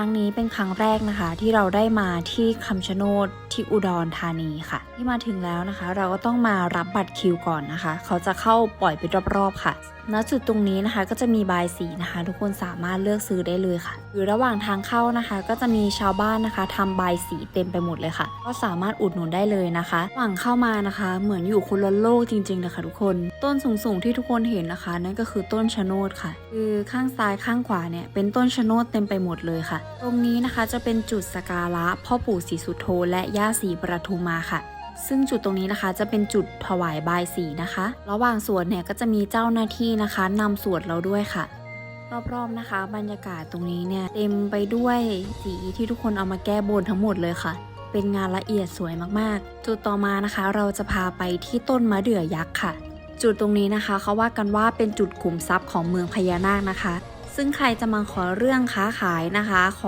ครั้งนี้เป็นครั้งแรกนะคะ ที่เราได้มาที่คำชะโนดที่อุดรธานีค่ะ ที่มาถึงแล้วนะคะ เราก็ต้องมารับบัตรคิวก่อนนะคะ เขาจะเข้าปล่อยเป็นรอบๆค่ะณจุดตรงนี้นะคะก็จะมีบายสีนะคะ ทุกคนสามารถเลือกซื้อได้เลยค่ะหรือระหว่างทางเข้านะคะ ก็จะมีชาวบ้านนะคะทำบายสีเต็มไปหมดเลยค่ะ ก็สามารถอุดหนุนได้เลยนะคะหว่างเข้ามานะคะ เหมือนอยู่คนละโลกจริงๆนะคะ ทุกคนต้นสูงๆที่ทุกคนเห็นนะคะ นั่นก็คือต้นชะโนดค่ะ คือข้างซ้ายข้างขวาเนี่ยเป็นต้นชะโนดเต็มไปหมดเลยค่ะตรงนี้นะคะจะเป็นจุดสการะพ่อปู่ศรีสุโธและย่าศรีปทุมมาค่ะ ซึ่งจุดตรงนี้นะคะจะเป็นจุดถวายบายสีนะคะ ระหว่างสวดเนี่ยก็จะมีเจ้าหน้าที่นะคะนำสวดเราด้วยค่ะรอบๆนะคะ บรรยากาศตรงนี้เนี่ยเต็มไปด้วยสีที่ทุกคนเอามาแก้บนทั้งหมดเลยค่ะ เป็นงานละเอียดสวยมากๆ จุดต่อมานะคะ เราจะพาไปที่ต้นมะเดื่อยักษ์ค่ะ จุดตรงนี้นะคะเขาว่ากันว่าเป็นจุดขุมทรัพย์ของเมืองพญานาคนะคะ ซึ่งใครจะมาขอเรื่องค้าขายนะคะ